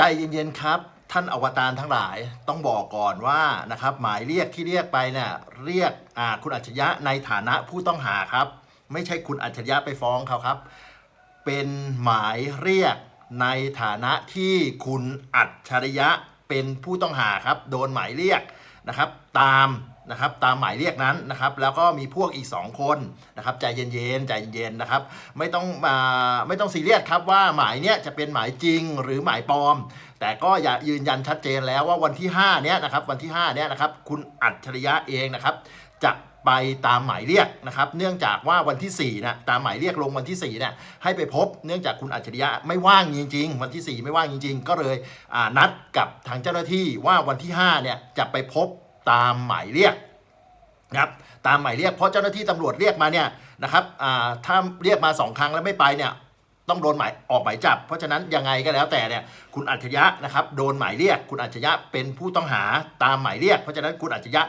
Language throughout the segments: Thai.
ใจเย็นๆครับ ท่านอวตารทั้งหลายต้องบอกก่อนว่านะครับหมายเรียกที่เรียกไปเนี่ยเรียกคุณอัจฉริยะในฐานะผู้ต้องหาครับ ไม่ใช่คุณอัจฉริยะไปฟ้องเขาครับ เป็นหมายเรียกในฐานะที่คุณอัจฉริยะเป็นผู้ต้องหาครับ โดนหมายเรียกนะครับ ตาม นะครับตามหมายเรียกนั้นนะครับแล้วก็มีพวกอีก 2 คนนะครับใจเย็นๆใจเย็นๆนะครับไม่ต้องมาไม่ต้องซีเรียสครับว่าหมายเนี้ยจะเป็นหมายจริงหรือหมายปลอม แต่ก็อย่ายืนยันชัดเจนแล้วว่าวันที่5เนี้ยนะครับวันที่5เนี้ยนะครับคุณอัจฉริยะเองนะครับจะไปตามหมายเรียกนะครับเนื่องจากว่าวันที่4นะตามหมายเรียกลงวันที่4เนี่ยให้ไปพบเนื่องจากคุณอัจฉริยะไม่ว่างจริง ๆ วันที่ 4 ไม่ว่างจริง ๆ ก็เลยนัดกับทางเจ้าหน้าที่ว่าวันที่5เนี่ยจะไปพบตามหมายเรียก ครับตามหมายเรียกเพราะเจ้าหน้าที่ตำรวจเรียกมาเนี่ยนะครับถ้าเรียกมาสองครั้งแล้วไม่ไปเนี่ยต้องโดนหมายออกหมายจับ เพราะฉะนั้นยังไงก็แล้วแต่เนี่ยคุณอัจฉริยะนะครับโดนหมายเรียก คุณอัจฉริยะเป็นผู้ต้องหาตามหมายเรียก เพราะฉะนั้นคุณอัจฉริยะ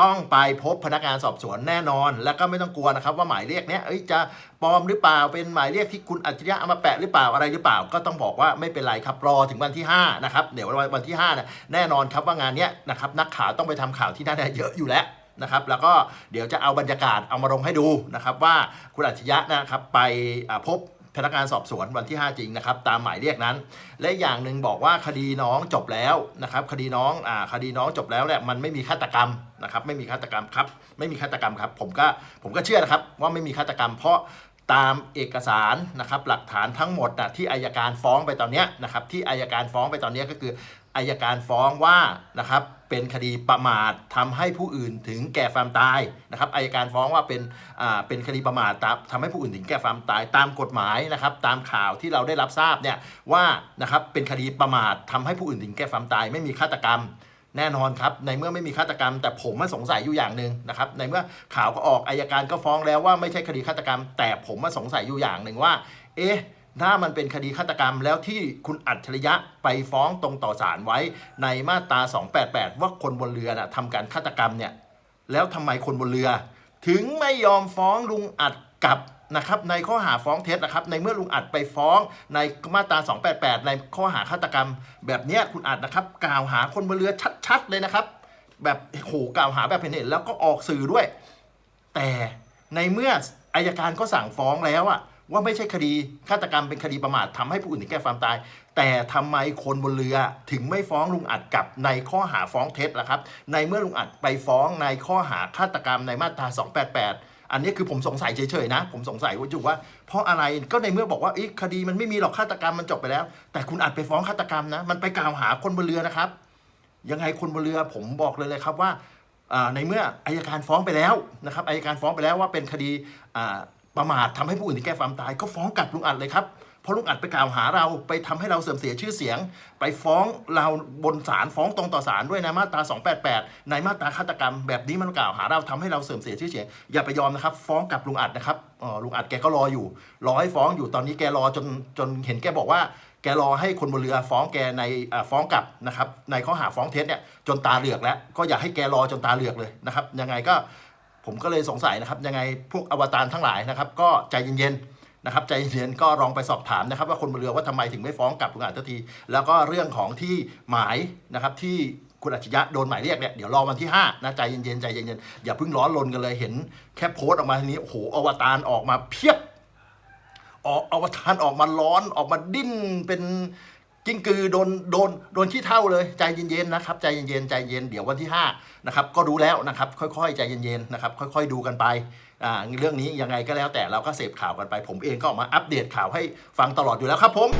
ต้องไปพบพนักงานสอบสวนแน่นอน แล้วก็ไม่ต้องกลัวนะครับว่าหมายเรียกเนี้ยจะปลอมหรือเปล่าเป็นหมายเรียกที่คุณอัจฉริยะเอามาแปะหรือเปล่าอะไรหรือเปล่า ก็ต้องบอกว่าไม่เป็นไรครับรอถึงวันที่5นะครับเดี๋ยววันที่5นี่ยแน่นอนครับว่างานเนี้ยนะครับนักข่าวต้องไปทำข่าวที่น่าจะเยอะอยู่แล้ว นะครับแล้วก็เดี๋ยวจะเอาบรรยากาศเอามาลงให้ดูนะครับว่าคุณอัจฉริยะนะครับไปพบพนักงานสอบสวนวันที่ 5 จริงนะครับตามหมายเรียกนั้น และอย่างหนึ่งบอกว่าคดีน้องจบแล้วนะครับคดีน้องอ่าคดีน้องจบแล้วแหละมันไม่มีฆาตกรรมนะครับไม่มีฆาตกรรมครับไม่มีฆาตกรรมครับผมก็ผมก็เชื่อนะครับว่าไม่มีฆาตกรรม เพราะตามเอกสารนะครับหลักฐานทั้งหมดนะที่อายการฟ้องไปตอนนี้นะครับที่อายการฟ้องไปตอนนี้ก็คือ อายการฟ้องว่านะครับเป็นคดีประมาททำให้ผู้อื่นถึงแก่ความตายนะครับอายการฟ้องว่าเป็นอ่าเป็นคดีประมาทตามทำให้ผู้อื่นถึงแก่ความตายตามกฎหมายนะครับตามข่าวที่เราได้รับทราบเนี่ยว่านะครับเป็นคดีประมาททำให้ผู้อื่นถึงแก่ความตาย ไม่มีฆาตกรรมแน่นอนครับในเมื่อไม่มีฆาตกรรม แต่ผมมาสงสัยอยู่อย่างหนึ่งนะครับในเมื่อข่าวก็ออกอายการก็ฟ้องแล้วว่าไม่ใช่คดีฆาตกรรม แต่ผมมาสงสัยอยู่อย่างหนึ่งว่า เอ๊ะ ถ้ามันเป็นคดีฆาตกรรมแล้วที่คุณอัจฉริยะไปฟ้องตรงต่อศาลไว้ในมาตรา 288 ว่าคนบนเรือนะทำการฆาตกรรมเนี่ยแล้วทำไมคนบนเรือ ถึงไม่ยอมฟ้องลุงอัดกับนะครับในข้อหาฟ้องเท็จนะครับในเมื่อลุงอัดไปฟ้องในมาตรา 288 ในข้อหาฆาตกรรม แบบเนี้ยคุณอัดนะครับกล่าวหาคนบนเรือชัด ๆ เลยนะครับ แบบโหกล่าวหาแบบเห็นเห็นแล้วก็ออกสื่อด้วย แต่ในเมื่ออายการก็สั่งฟ้องแล้วอะ ว่าไม่ใช่คดีฆาตกรรมเป็นคดีประมาททำให้ผู้อื่นถึงแก่ความตาย แต่ทำไมคนบนเรือถึงไม่ฟ้องลุงอัดกับในข้อหาฟ้องเท็จล่ะครับ ในเมื่อลุงอัดไปฟ้องในข้อหาฆาตกรรมในมาตรา 288 อันนี้คือผมสงสัยเฉยๆนะ ผมสงสัยว่าอยู่ว่า เพราะอะไรก็ในเมื่อบอกว่าคดีมันไม่มีหรอกฆาตกรรมมันจบไปแล้ว แต่คุณอัดไปฟ้องฆาตกรรมนะ มันไปกล่าวหาคนบนเรือนะครับ ยังไงคนบนเรือผมบอกเลยเลยครับว่าในเมื่ออายการฟ้องไปแล้วนะครับอายการฟ้องไปแล้วว่าเป็นคดี ประมาททำให้ผู้อื่นถึงแก่ความตายก็ฟ้องกลับลุงอัดเลยครับเพราะลุงอัดไปกล่าวหาเราไปทำให้เราเสื่อมเสียชื่อเสียง ไปฟ้องเราบนศาลฟ้องตรงต่อศาลด้วยนะมาตรา 288 ในมาตราฆาตกรรมแบบนี้มันกล่าวหาเราทำให้เราเสื่อมเสียชื่อเสียง อย่าไปยอมนะครับ ฟ้องกลับลุงอัดนะครับออลุงอัดแกก็รออยู่ รอให้ฟ้องอยู่ตอนนี้แกรอจนจนเห็นแกบอกว่า แกรอให้คนบนเรือฟ้องแกในฟ้องกลับนะครับในข้อหาฟ้องเท็จเนี่ยจนตาเหลือกแล้วก็อยากให้แกรอจนตาเหลือกเลยนะครับยังไงก็ ผมก็เลยสงสัยนะครับ ยังไงพวกอวตารทั้งหลายนะครับ ก็ใจเย็นๆนะครับ ใจเย็นก็ลองไปสอบถามนะครับ ว่าคนบนเรือว่าทำไมถึงไม่ฟ้องกลับลุงอัดทันที แล้วก็เรื่องของที่หมายนะครับที่คุณอัจฉริยะโดนหมายเรียกเนี่ยเดี๋ยวรอวันที่5นะใจเย็นๆใจเย็นๆอย่าเพิ่งร้อนรนกันเลยเห็นแค่โพสต์ออกมาทีนี้โอ้โหอวตารออกมาเพียบออกอวตารออกมาร้อนออกมาดิ้นเป็น กิ้งกือโดนโดนโดนขี้เท่าเลยใจเย็นๆนะครับใจเย็นๆใจเย็นเดี๋ยววันที่5นะครับก็รู้แล้วนะครับค่อยๆใจเย็นๆนะครับค่อยๆดูกันไปอ่าเรื่องนี้ยังไงก็แล้วแต่เราก็เสพข่าวกันไป ผมเองก็ออกมาอัปเดตข่าวให้ฟังตลอดอยู่แล้วครับผม